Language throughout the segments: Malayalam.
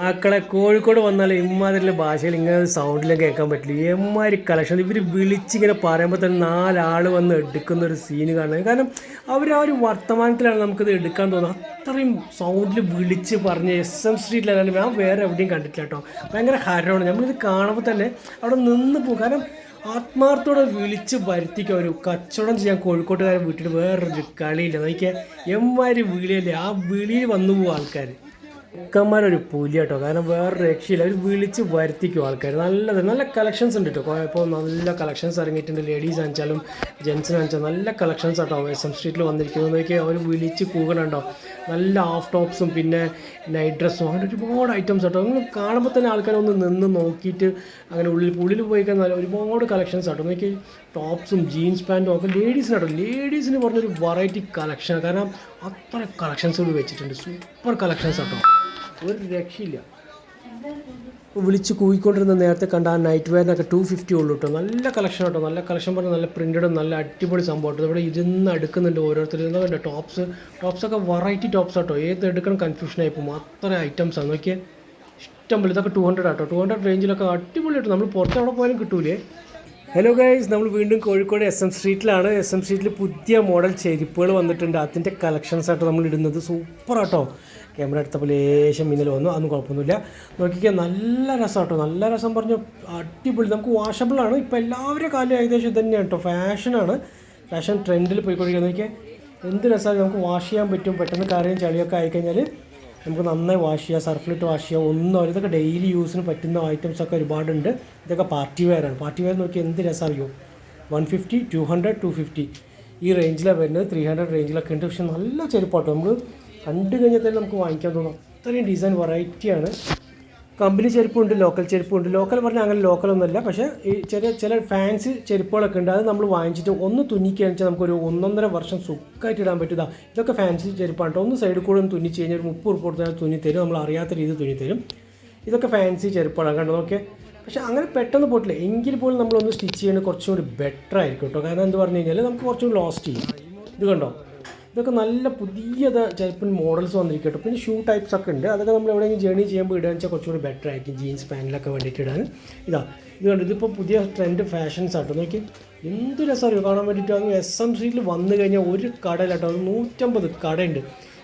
മക്കളെ കോഴിക്കോട് വന്നാൽ ഇമ്മാതിരിയുള്ള ഭാഷയിൽ ഇങ്ങനെ സൗണ്ടിലും കേൾക്കാൻ പറ്റില്ല. എമ്മാതിരി കളക്ഷൻ ഇവർ വിളിച്ചിങ്ങനെ പറയുമ്പോൾ തന്നെ നാലാൾ വന്ന് എടുക്കുന്ന ഒരു സീന് കാണുന്നത്. കാരണം അവർ ആ ഒരു വർത്തമാനത്തിലാണ് നമുക്കിത് എടുക്കാൻ തോന്നുന്നത്. അത്രയും സൗണ്ടിൽ വിളിച്ച് പറഞ്ഞ് എസ് എം സ്ട്രീറ്റിലല്ലാണ്ട് ഞാൻ വേറെ എവിടെയും കണ്ടിട്ടില്ല കേട്ടോ. ഭയങ്കര ഹരമാണ് നമ്മളിത് കാണുമ്പോൾ തന്നെ അവിടെ നിന്ന് പോകും. കാരണം ആത്മാർത്ഥത്തോടെ വിളിച്ച് വരുത്തിക്കുക ഒരു കച്ചവടം ചെയ്യാൻ കോഴിക്കോട്ടുകാരെ വീട്ടിൽ വേറൊരു കളിയില്ല. നോക്കിയാൽ എമ്മാതിരി വിളിയല്ലേ? ആ വിളിയിൽ വന്നു പോകും ആൾക്കാർ ചെക്കന്മാരൊരു പുലി കേട്ടോ കാരണം വേറെ രക്ഷയില്ല. അവർ വിളിച്ച് വരുത്തിക്കും ആൾക്കാർ നല്ലത് നല്ല കളക്ഷൻസ് ഉണ്ട് കേട്ടോ ഇപ്പോൾ നല്ല കളക്ഷൻസ് ഇറങ്ങിയിട്ടുണ്ട്. ലേഡീസ് ആണെച്ചാലും ജെൻസിന് ആണെച്ചാലും നല്ല കളക്ഷൻസ് ആട്ടോ എസ് എം സ്ട്രീറ്റിൽ വന്നിരിക്കുന്നത്. നോക്കിയാൽ അവർ വിളിച്ച് കൂകണുണ്ടോ? നല്ല ഹാഫ് ടോപ്സും പിന്നെ നൈറ്റ് ഡ്രസ്സും അങ്ങനെ ഒരുപാട് ഐറ്റംസ് കേട്ടോ നിങ്ങൾ കാണുമ്പോൾ തന്നെ ആൾക്കാർ ഒന്ന് നിന്ന് നോക്കിയിട്ട് അങ്ങനെ ഉള്ളിൽ ഉള്ളിൽ പോയി കഴിഞ്ഞാൽ ഒരുപാട് കളക്ഷൻസ് ആട്ടോ. നോക്കി ടോപ്സും ജീൻസ് പാന്റും ഒക്കെ ലേഡീസിന് കേട്ടോ ലേഡീസിന് പറഞ്ഞൊരു വെറൈറ്റി കളക്ഷൻ കാരണം അത്ര കളക്ഷൻസ് കൂടി വെച്ചിട്ടുണ്ട്. സൂപ്പർ കളക്ഷൻസ് ആട്ടോ. ഒരു രക്ഷയില്ല. വിളിച്ച് കൂയിക്കൊണ്ടിരുന്ന നേരത്തെ കണ്ട ആ നൈറ്റ് വെയറിനൊക്കെ ടു ഫിഫ്റ്റി ഉള്ളൂ കേട്ടോ നല്ല കളക്ഷൻ കേട്ടോ നല്ല കളക്ഷൻ പറഞ്ഞാൽ നല്ല പ്രിന്റഡും നല്ല അടിപൊളി സംഭവം കേട്ടോ ഇവിടെ ഇരുന്ന് എടുക്കുന്നുണ്ട് ഓരോരുത്തർ. ഇരുന്ന് കണ്ടോ ടോപ്സ് ടോപ്സൊക്കെ വെറൈറ്റി ടോപ്സ് കേട്ടോ ഏത് എടുക്കണം കൺഫ്യൂഷൻ ആയി പോകും. അത്ര ഐറ്റംസാണ് നോക്കിയേ. ഇഷ്ടം പോലെ. ഇതൊക്കെ ടു ഹൺഡ്രഡ് ആട്ടോ. ടു ഹൺഡ്രഡ് റേഞ്ചിലൊക്കെ അടിപൊളി കേട്ടോ നമ്മൾ പുറത്ത് എവിടെ പോയാലും കിട്ടൂലേ. ഹലോ ഗൈസ് നമ്മൾ വീണ്ടും കോഴിക്കോട് എസ് എം സ്ട്രീറ്റിലാണ് എസ് എം സ്ട്രീറ്റിൽ പുതിയ മോഡൽ ചെരുപ്പുകൾ വന്നിട്ടുണ്ട്. അതിന്റെ കളക്ഷൻസ് ആട്ടോ നമ്മൾ ഇടുന്നത് സൂപ്പർ ആട്ടോ. ക്യാമറ എടുത്തപ്പോൾ ലേശം മിന്നൽ വന്നു. അതൊന്നും കുഴപ്പമൊന്നുമില്ല. നോക്കിക്കാൻ നല്ല രസം കേട്ടോ നല്ല രസം പറഞ്ഞു അടിപൊളി. നമുക്ക് വാഷബിളാണ് ആണ്. ഇപ്പോൾ എല്ലാവരുടെ കാലം ഏകദേശം ഇത് തന്നെയാണ് കേട്ടോ ഫാഷനാണ് ഫാഷൻ ട്രെൻഡിൽ പോയിക്കൊണ്ടിരിക്കുക നോക്കിയാൽ എന്ത് രസമാണ് നമുക്ക് വാഷ് ചെയ്യാൻ പറ്റും. പെട്ടെന്ന് കറിയും ചളിയൊക്കെ ആയിക്കഴിഞ്ഞാൽ നമുക്ക് നന്നായി വാഷ് ചെയ്യാം സർഫിലിട്ട് വാഷ് ചെയ്യാം ഒന്നും ഇതൊക്കെ ഡെയിലി യൂസിന് പറ്റുന്ന ഐറ്റംസ് ഒക്കെ ഒരുപാടുണ്ട്. ഇതൊക്കെ പാർട്ടി വെയറാണ് പാർട്ടി വെയർ നോക്കി എന്ത് രസം അറിയോ one fifty two hundred two fifty ഈ റേഞ്ചിലാണ് വരുന്നത്. ത്രീ ഹൺഡ്രഡ് റേഞ്ചിലൊക്കെ ഉണ്ട്. പക്ഷെ നല്ല ചെരുപ്പാട്ടോ. നമ്മൾ കണ്ടു കഴിഞ്ഞാൽ തന്നെ നമുക്ക് വാങ്ങിക്കാൻ തോന്നും. അത്രയും ഡിസൈൻ വെറൈറ്റിയാണ് കമ്പനി ചെരുപ്പുണ്ട് ലോക്കൽ ചെരുപ്പുണ്ട്. ലോക്കൽ പറഞ്ഞാൽ അങ്ങനെ ലോക്കൽ ലോക്കലൊന്നുമല്ല പക്ഷേ ഈ ചെറിയ ചില ഫാൻസി ചെരുപ്പുകളൊക്കെ ഉണ്ട്. അത് നമ്മൾ വാങ്ങിച്ചിട്ട് ഒന്ന് തുന്നിക്കുകയാണെന്ന് വെച്ചാൽ നമുക്കൊരു ഒന്നൊന്നര വർഷം സുഖമായിട്ട് ഇടാൻ പറ്റുക ഇതൊക്കെ ഫാൻസി ചെരുപ്പാണ് ഒന്ന് സൈഡിൽ കൂടെ ഒന്ന് തുന്നിച്ച് കഴിഞ്ഞാൽ ഒരു മുപ്പത് ഉറുപ്പ് കൊടുത്താൽ തുന്നി തരും. നമ്മൾ അറിയാത്ത രീതിയിൽ തുന്നി തരും. ഇതൊക്കെ ഫാൻസി ചെരുപ്പാണ് കണ്ടോ നോക്കിയാൽ പക്ഷേ അങ്ങനെ പെട്ടെന്ന് പോയിട്ടില്ല. എങ്കിൽ പോലും നമ്മളൊന്ന് സ്റ്റിച്ച് ചെയ്യുന്നത് കുറച്ചും കൂടി ബെറ്റർ ആയിരിക്കും കേട്ടോ. കാരണം എന്ത് പറഞ്ഞു കഴിഞ്ഞാൽ നമുക്ക് കുറച്ചും ലോസ്റ്റ് ചെയ്യും. ഇത് കണ്ടോ? ഇതൊക്കെ നല്ല പുതിയ ചിലപ്പോൾ മോഡൽസ് വന്നിരിക്കട്ടോ. പിന്നെ ഷൂ ടൈപ്സ് ഒക്കെ ഉണ്ട്. അതൊക്കെ നമ്മൾ എവിടെയെങ്കിലും ജേണി ചെയ്യുമ്പോൾ ഇടാന്ന് വെച്ചാൽ കുറച്ചുകൂടി ബെറ്റർ ആയിരിക്കും. ജീൻസ് പാന്റിലൊക്കെ വേണ്ടിയിട്ട് ഇടാൻ. ഇതാ ഇത് കണ്ടു ഇതിപ്പോൾ പുതിയ ട്രെൻഡ് ഫാഷൻസ് ആട്ടോ. നോക്കി എന്ത് രസമറിയോ കാണാൻ വേണ്ടിയിട്ട് അങ്ങ് എസ് എം സ്ട്രീറ്റിൽ വന്നു കഴിഞ്ഞാൽ ഒരു കടയിലാട്ടോ. അത് നൂറ്റമ്പത് കടയുണ്ട്.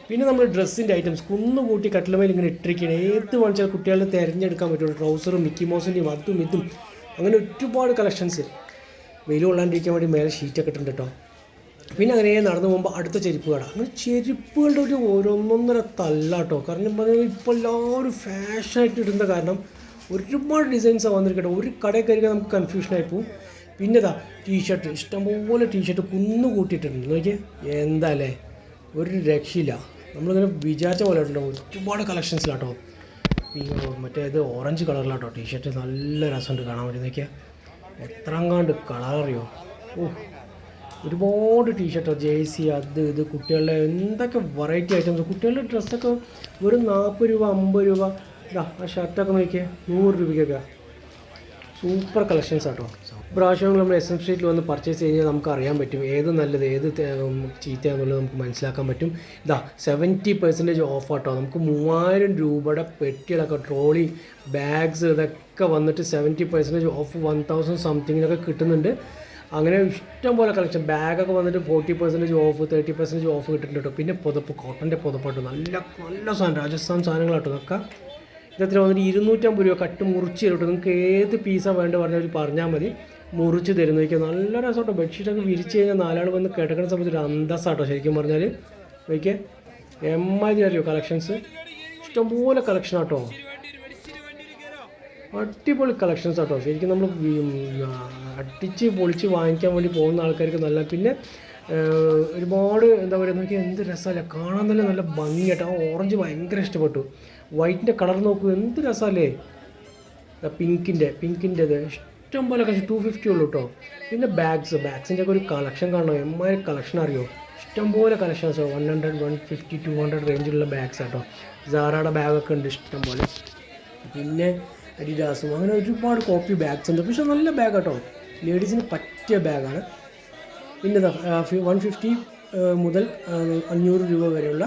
പിന്നെ നമ്മൾ ഡ്രസ്സിന്റെ ഐറ്റംസ് കുന്നുകൂട്ടി കട്ടിലുമേൽ ഇങ്ങനെ ഇട്ടിരിക്കുകയാണ്. ഏത് വാങ്ങിച്ചാൽ കുട്ടികളെ തിരഞ്ഞെടുക്കാൻ പറ്റുള്ളൂ. ട്രൗസറും മിക്കി മോസിന്റെയും അതും ഇതും. അങ്ങനെ ഒരുപാട് കളക്ഷൻസ് വെയിൽ കൊള്ളാണ്ടിരിക്കാൻ വേണ്ടി മേലെ ഷീറ്റൊക്കെ ഇട്ടിട്ടുണ്ട് കേട്ടോ പിന്നെ അങ്ങനെ നടന്നു പോകുമ്പോൾ അടുത്ത ചെരുപ്പ് കട അങ്ങനെ ചെരുപ്പുകളുടെ ഒരു ഓരോന്നൊന്നര തല്ലാട്ടോ. കാരണം പറഞ്ഞാൽ ഇപ്പോൾ എല്ലാവരും ഫാഷനായിട്ട് ഇടുന്ന കാരണം ഒരുപാട് ഡിസൈൻസാണ് വന്നിരിക്കട്ടെ. ഒരു കടയിൽ കയറിയാൽ നമുക്ക് കൺഫ്യൂഷനായി പോകും പിന്നെ ഇതാ ടീഷർട്ട് ഇഷ്ടംപോലെ ടീഷർട്ട് കുന്നു കൂട്ടിയിട്ടുണ്ട്. നോക്കിയേ എന്താ അല്ലേ ഒരു രക്ഷയില്ല. നമ്മളിങ്ങനെ വിചാരിച്ച പോലെ ഉണ്ടല്ലോ ഒരുപാട് കളക്ഷൻസിലാട്ടോ മറ്റേ ഇത് ഓറഞ്ച് കളറിലാട്ടോ ടീഷർട്ട് നല്ല രസമുണ്ട് കാണാൻ വേണ്ടി. നോക്കിയാൽ എത്രങ്ങാണ്ട് കളർ അറിയോ? ഓ ഒരുപാട് ടീഷർട്ട് ജേഴ്സി അത് ഇത് കുട്ടികളുടെ എന്തൊക്കെ വെറൈറ്റി ഐറ്റംസ് കുട്ടികളുടെ ഡ്രസ്സൊക്കെ വെറും നാൽപ്പത് രൂപ അമ്പത് രൂപ. ഇതാ ആ ഷർട്ടൊക്കെ നോക്കിയേ നൂറ് രൂപയ്ക്കൊക്കെ. സൂപ്പർ കളക്ഷൻസ് ആട്ടോ. പ്രാവശ്യം നമ്മൾ എസ് എം സ്ട്രീറ്റിൽ വന്ന് പർച്ചേസ് കഴിഞ്ഞാൽ നമുക്ക് അറിയാൻ പറ്റും ഏത് നല്ലത് ഏത് ചീത്തയാണെന്നുള്ളത് നമുക്ക് മനസ്സിലാക്കാൻ പറ്റും. ഇതാ സെവന്റി പെർസെന്റേജ് ഓഫ് ആട്ടോ. നമുക്ക് മൂവായിരം രൂപയുടെ പെട്ടികളൊക്കെ ട്രോളി ബാഗ്സ് ഇതൊക്കെ വന്നിട്ട് seventy percentage off one thousand സംതിങ്ങിനൊക്കെ കിട്ടുന്നുണ്ട്. അങ്ങനെ ഇഷ്ടം പോലെ കളക്ഷൻ ബാഗൊക്കെ വന്നിട്ട് forty percentage off thirty percentage off കിട്ടുന്നുണ്ട് കേട്ടോ പിന്നെ പുതപ്പ് കോട്ടന്റെ പുതപ്പായിട്ട് നല്ല നല്ല സാധനം രാജസ്ഥാൻ സാധനങ്ങളാട്ടോ ഇതൊക്കെ. ഇതെത്ര വന്നിട്ട് ഇരുന്നൂറ്റമ്പത് രൂപ കട്ട് മുറിച്ച് തരും കേട്ടോ നിങ്ങൾക്ക് ഏത് പീസാണ് വേണ്ടത് പറഞ്ഞാൽ പറഞ്ഞാൽ മതി. മുറിച്ച് തരുന്ന. വയ്ക്കുക നല്ല രസമാട്ടോ ബെഡ്ഷീറ്റൊക്കെ വിരിച്ച് കഴിഞ്ഞാൽ നാലാൾ വന്ന് കിടക്കുന്ന സമയത്ത് ഒരു അന്തസ്സാട്ടോ ശരിക്കും പറഞ്ഞാൽ നോക്കിയേ. എമ്മാതിരി അറിയോ കളക്ഷൻസ് ഇഷ്ടംപോലെ കളക്ഷൻ ആട്ടോ അടിപൊളി കളക്ഷൻസ് ആട്ടോ ശരിക്കും നമ്മൾ അടിച്ച് പൊളിച്ച് വാങ്ങിക്കാൻ വേണ്ടി പോകുന്ന ആൾക്കാർക്ക് നല്ല പിന്നെ ഒരുപാട് എന്താ പറയുക നോക്കിയാൽ എന്ത് രസമല്ലേ കാണാൻ തന്നെ നല്ല ഭംഗിയായിട്ട് ആ ഓറഞ്ച് ഭയങ്കര ഇഷ്ടപ്പെട്ടു. വൈറ്റിന്റെ കളർ നോക്കൂ എന്ത് രസമല്ലേ പിങ്കിന്റെ പിങ്കിന്റെത് ഇഷ്ടം പോലെ കഴിച്ച് ടു ഫിഫ്റ്റി ഉള്ളൂ കേട്ടോ പിന്നെ ബാഗ്സ് ബാഗ്സിന്റെ ഒക്കെ ഒരു കളക്ഷൻ കാണണോ? എമ്മാതിരി കളക്ഷൻ അറിയോ? ഇഷ്ടംപോലെ collections one hundred one fifty two hundred റേഞ്ചിലുള്ള bags കേട്ടോ സാറയുടെ ബാഗൊക്കെ ഉണ്ട് ഇഷ്ടം പോലെ. പിന്നെ അഡിഡാസും അങ്ങനെ ഒരുപാട് കോപ്പി ബാഗ്സ് ഉണ്ട്. പക്ഷെ നല്ല ബാഗ് കേട്ടോ ലേഡീസിന് പറ്റിയ ബാഗാണ്. പിന്നെ വൺ ഫിഫ്റ്റി മുതൽ അഞ്ഞൂറ് രൂപ വരെയുള്ള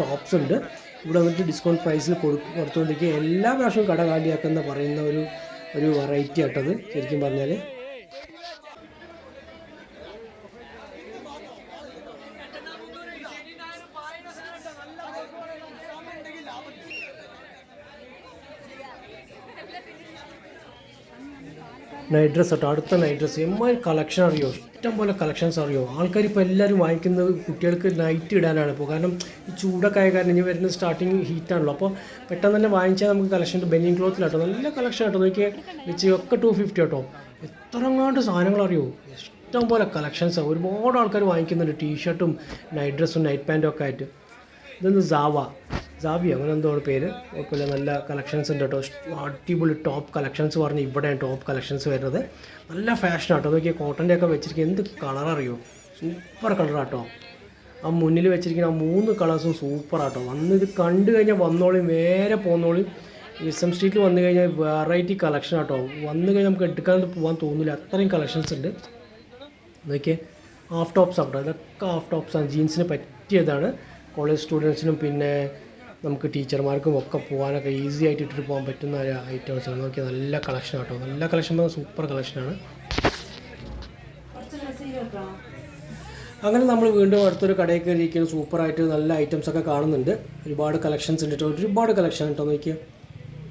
ടോപ്സ് ഉണ്ട്. ഇവിടെ വന്നിട്ട് ഡിസ്കൗണ്ട് പ്രൈസിൽ കൊടുക്കും കൊടുത്തുകൊണ്ടിരിക്കുക എല്ലാ പ്രാവശ്യവും കട കാലിയാക്കുന്ന പറയുന്ന ഒരു ഒരു വെറൈറ്റി ആട്ടത്. ശരിക്കും പറഞ്ഞാൽ നൈറ്റ് ഡ്രസ് കേട്ടോ അടുത്ത നൈറ്റ് ഡ്രസ്സ് എമ്മാതിരി കളക്ഷൻ അറിയോ? ഇഷ്ടം പോലെ കളക്ഷൻസ് അറിയോ? ആൾക്കാർ ഇപ്പോൾ എല്ലാവരും വാങ്ങിക്കുന്നത് കുട്ടികൾക്ക് നൈറ്റ് ഇടാനാണ്. ഇപ്പോൾ കാരണം ഈ ചൂടൊക്കെ ആയ കാരണം ഇനി വരുന്ന സ്റ്റാർട്ടിങ് ഹീറ്റാണല്ലോ അപ്പോൾ പെട്ടെന്ന് തന്നെ വാങ്ങിച്ചാൽ നമുക്ക് കളക്ഷൻ ഉണ്ട് ബെനിയൻ ക്ലോത്തിലാട്ടോ നല്ല കളക്ഷൻ കേട്ടോ നോക്കിയാൽ വെച്ച് ഒക്കെ ടു ഫിഫ്റ്റി കേട്ടോ എത്ര അങ്ങാണ്ട് സാധനങ്ങൾ അറിയോ? ഇഷ്ടം പോലെ കളക്ഷൻസ് ഒരുപാട് ആൾക്കാർ വാങ്ങിക്കുന്നുണ്ട്. ടീഷർട്ടും നൈറ്റ് ഡ്രസ്സും നൈറ്റ് പാന്റും ഒക്കെ ആയിട്ട്. ഇതൊന്ന് സാവ സാബി അങ്ങനെ എന്തോ പേര്? കുഴപ്പമില്ല നല്ല കളക്ഷൻസ് ഉണ്ട് കേട്ടോ. അടിപൊളി ടോപ്പ് കളക്ഷൻസ് പറഞ്ഞ് ഇവിടെയാണ് ടോപ്പ് കളക്ഷൻസ് വരുന്നത്. നല്ല ഫാഷൻ ആട്ടോ. നോക്കിയാൽ കോട്ടന്റെ ഒക്കെ വെച്ചിരിക്കുന്നത് എന്ത് കളർ അറിയോ? സൂപ്പർ കളറാട്ടോ ആ മുന്നിൽ വെച്ചിരിക്കുന്ന ആ മൂന്ന് കളേഴ്സും സൂപ്പർ ആട്ടോ. വന്ന് ഇത് കണ്ടു കഴിഞ്ഞാൽ വന്നോളി നേരെ പോന്നോളി. എസ് എം സ്ട്രീറ്റിൽ വന്നു കഴിഞ്ഞാൽ വെറൈറ്റി കളക്ഷൻ ആട്ടോ. വന്നു കഴിഞ്ഞാൽ നമുക്ക് എടുക്കാതെ പോകാൻ തോന്നില്ല അത്രയും കളക്ഷൻസ് ഉണ്ട്. നോക്കിയേ ഹാഫ് ടോപ്സ് ആട്ടോ ഇതൊക്കെ ഹാഫ് ടോപ്സാണ് ജീൻസിന് പറ്റിയതാണ്. കോളേജ് സ്റ്റുഡൻസിനും പിന്നെ നമുക്ക് ടീച്ചർമാർക്കും ഒക്കെ പോകാനൊക്കെ ഈസി ആയിട്ട് ഇട്ടിട്ട് പോകാൻ പറ്റുന്ന ഒരു ഐറ്റംസ് ആണ്. നോക്കിയാൽ നല്ല കളക്ഷൻ ആട്ടോ. നല്ല കളക്ഷൻ സൂപ്പർ കളക്ഷനാണ് അങ്ങനെ നമ്മൾ വീണ്ടും അടുത്തൊരു കടയിൽ കയറിയിരിക്കുന്ന സൂപ്പറായിട്ട് നല്ല ഐറ്റംസ് ഒക്കെ കാണുന്നുണ്ട്. ഒരുപാട് കളക്ഷൻസ് ഉണ്ട് കേട്ടോ. ഒരുപാട് കളക്ഷൻ കേട്ടോ. നോക്കിയാൽ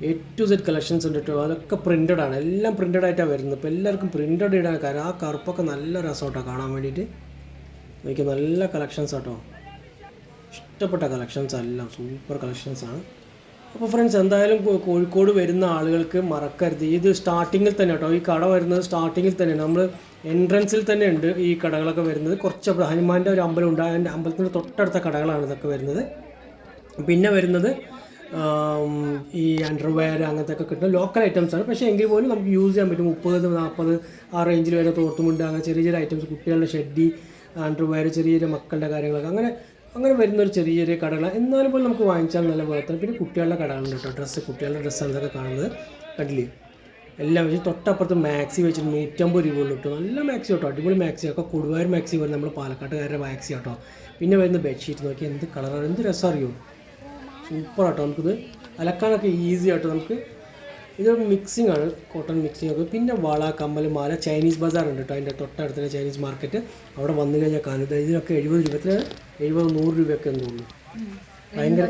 എ ടു സെഡ് കളക്ഷൻസ് ഉണ്ട് കേട്ടോ. അതൊക്കെ പ്രിന്റഡ് ആണ്. എല്ലാം പ്രിന്റഡ് ആയിട്ടാണ് വരുന്നത്. ഇപ്പോൾ എല്ലാവർക്കും പ്രിന്റഡ് ഇടാൻ കാരണം ആ കറുപ്പൊക്കെ നല്ല രസമാട്ടോ കാണാൻ വേണ്ടിയിട്ട്. നോക്കിയാൽ നല്ല കളക്ഷൻസ് ആട്ടോ. ഇഷ്ടപ്പെട്ട കളക്ഷൻസ് എല്ലാം സൂപ്പർ കളക്ഷൻസ് ആണ്. അപ്പോൾ ഫ്രണ്ട്സ് എന്തായാലും കോഴിക്കോട് വരുന്ന ആളുകൾക്ക് മറക്കരുത്. ഇത് സ്റ്റാർട്ടിങ്ങിൽ തന്നെ കേട്ടോ. ഈ കട വരുന്നത് സ്റ്റാർട്ടിങ്ങിൽ തന്നെ. നമ്മൾ എൻട്രൻസിൽ തന്നെ ഉണ്ട് ഈ കടകളൊക്കെ വരുന്നത്. കുറച്ച് ഹനുമാന്റെ ഒരു അമ്പലം ഉണ്ട്. അതിന്റെ അമ്പലത്തിന്റെ തൊട്ടടുത്ത കടകളാണ് ഇതൊക്കെ വരുന്നത്. പിന്നെ വരുന്നത് ഈ അണ്ടർവെയർ അങ്ങനത്തെ ഒക്കെ കിട്ടുന്ന ലോക്കൽ ഐറ്റംസ് ആണ്. പക്ഷേ എങ്കിൽ പോലും നമുക്ക് യൂസ് ചെയ്യാൻ പറ്റും. മുപ്പത് നാൽപ്പത് ആ റേഞ്ചിൽ വരെ തോർത്തുമുണ്ട്. അങ്ങനെ ചെറിയ ചെറിയ ഐറ്റംസ് കുട്ടികളുടെ ഷെഡി അണ്ടർവെയർ ചെറിയ ചെറിയ മക്കളുടെ കാര്യങ്ങളൊക്കെ. അങ്ങനെ അങ്ങനെ വരുന്ന ഒരു ചെറിയ ചെറിയ കടകളാണ് എന്നാലും പോലും നമുക്ക് വാങ്ങിച്ചാൽ നല്ല വേർത്തം പിന്നെ കുട്ടികളുടെ കടകളുണ്ട് കേട്ടോ. ഡ്രസ്സ് കുട്ടികളുടെ ഡ്രസ്സാണ് ഇതൊക്കെ കാണുന്നത്. കണ്ടില്ലേ? എല്ലാം വെച്ച് തൊട്ടപ്പുറത്ത് മാക്സി വെച്ചിട്ട് നൂറ്റമ്പത് രൂപ കേട്ടോ. നല്ല മാക്സി കേട്ടോ. അടിപൊളി മാക്സി ഒക്കെ കൊടുവായൂർ മാക്സി വരുന്നത് നമ്മൾ പാലക്കാട്ടുകാരുടെ മാക്സി കേട്ടോ പിന്നെ വരുന്ന ബെഡ്ഷീറ്റ് നോക്കി എന്ത് കളറാണ് എന്ത് രസം അറിയോ? സൂപ്പർ ആട്ടോ നമുക്കിത്. അലക്കാനൊക്കെ ഈസി ആട്ടോ നമുക്ക്. ഇത് മിക്സിംഗ് ആണ്. കോട്ടൺ മിക്സിംഗ് ഒക്കെ. പിന്നെ വള കമ്മൽ മാല ചൈനീസ് ബസാർ ഉണ്ട് കേട്ടോ. അതിന്റെ തൊട്ടടുത്ത ചൈനീസ് മാർക്കറ്റ് അവിടെ വന്നു കഴിഞ്ഞാൽ കാണുന്നത് ഇത് ഇതിനൊക്കെ എഴുപത് രൂപത്തിന് എഴുപത് നൂറ് രൂപയൊക്കെ എന്ന് തോന്നുന്നു. ഭയങ്കര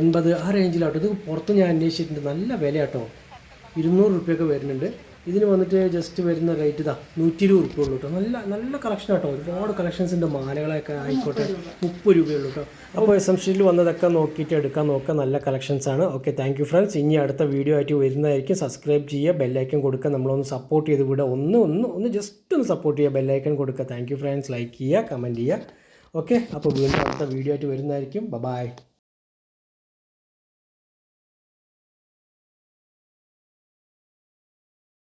എൺപത് ആ റേഞ്ചിലാട്ടോ ഇത് പുറത്ത് ഞാൻ അന്വേഷിച്ചിട്ടുണ്ട്. നല്ല വില കേട്ടോ ഇരുന്നൂറ് റുപ്യൊക്കെ വരുന്നുണ്ട്. ഇതിന് വന്നിട്ട് ജസ്റ്റ് വരുന്ന റേറ്റ് ഇതാ നൂറ്റി ഇരുപത് റുപ്യ ഉള്ളൂ കേട്ടോ നല്ല നല്ല കളക്ഷൻ കേട്ടോ ഒരുപാട് കളക്ഷൻസ് ഉണ്ട്. മാലകളൊക്കെ ആയിക്കോട്ടെ. മുപ്പത് രൂപയുള്ളൂ കേട്ടോ അപ്പോൾ എസ് എം സ്ട്രീറ്റിൽ വന്നതൊക്കെ നോക്കിയിട്ട് എടുക്കാൻ നോക്കുക. നല്ല കളക്ഷൻസ് ആണ്. ഓക്കെ താങ്ക് യു ഫ്രണ്ട്സ് ഇനി അടുത്ത വീഡിയോ ആയിട്ട് വരുന്നതായിരിക്കും. സബ്സ്ക്രൈബ് ചെയ്യുക ബെല്ലൈക്കൻ കൊടുക്കുക. നമ്മളൊന്ന് സപ്പോർട്ട് ചെയ്ത് വിടുക. ഒന്ന് ഒന്ന് ഒന്ന് ജസ്റ്റ് ഒന്ന് സപ്പോർട്ട് ചെയ്യുക. ബെല്ലൈക്കൻ കൊടുക്കുക. താങ്ക് യു ഫ്രണ്ട്സ് ലൈക്ക് ചെയ്യുക കമന്റ് ചെയ്യുക. ഓക്കെ? അപ്പോൾ വീണ്ടും അടുത്ത വീഡിയോ ആയിട്ട് വരുന്നതായിരിക്കും. ബൈ